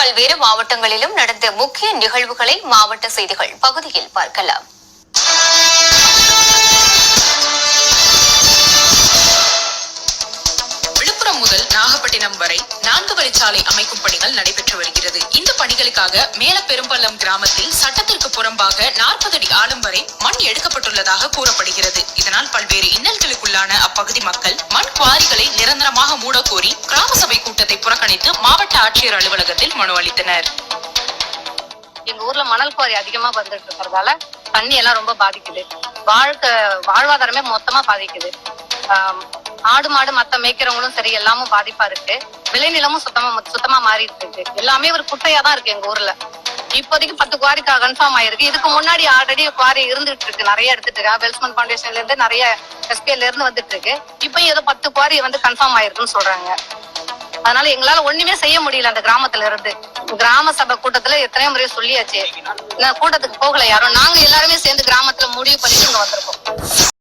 பல்வேறு மாவட்டங்களிலும் நடந்த முக்கிய நிகழ்வுகளை மாவட்ட செய்திகள் பகுதியில் பார்க்கலாம். விழுப்புரம் முதல் நாகப்பட்டினம் வரை நான்கு வழிச்சாலை அமைக்கும் பணிகள் நடைபெற்று வருகிறது. பணிகளுக்காக மேலப்பெரும்பள்ளம் கிராமத்தில் சட்டத்திற்கு புறம்பாக நாற்பது அடி ஆழம் வரை மண் எடுக்கப்பட்டுள்ளதாக கூறப்படுகிறது. இதனால் பல்வேறு இன்னல்களுக்குள்ளான அப்பகுதி மக்கள் மண் குவாரிகளை நிரந்தரமாக மூடக்கோரி கிராம சபை கூட்டத்தை புறக்கணித்து மாவட்ட ஆட்சியர் அலுவலகத்தில் மனு அளித்தனர். ஊர்ல மணல் குவாரி அதிகமா வந்துட்டு இருக்கிறதால தண்ணி எல்லாம் ரொம்ப பாதிக்குது. வாழ்க்கை வாழ்வாதாரமே மொத்தமா பாதிக்குது. ஆடு மாடு மத்த மேய்க்கிறவங்களும் சரி எல்லாமும் பாதிப்பா இருக்கு. விளைநிலமும் சுத்தமா சுத்தமா மாறிட்டு இருக்கு. எல்லாமே ஒரு குட்டையா தான் இருக்கு எங்க ஊர்ல. இப்போதைக்கு பத்து குவாரி கன்ஃபார்ம் ஆயிருக்கு. இதுக்கு முன்னாடி ஆல்ரெடி குவாரி இருந்துட்டு இருக்கு. நிறைய எடுத்துட்டு இருக்கா. வெல்ஸ்மன் ஃபவுண்டேஷன்ல இருந்து நிறைய எஸ்பிஎல்ல இருந்து வந்துட்டு இருக்கு. இப்போ ஏதோ பத்து குவாரி வந்து கன்ஃபார்ம் ஆயிருக்குன்னு சொல்றாங்க. அதனால எங்களால ஒண்ணுமே செய்ய முடியல அந்த கிராமத்துல இருந்து. கிராம சபை கூட்டத்துல எத்தனையோ முறை சொல்லியாச்சு. நான் கூட்டத்துக்கு போகல யாரும். நாங்க எல்லாருமே சேர்ந்து கிராமத்துல முடிவு பண்ணிட்டு இங்க வந்திருக்கோம்.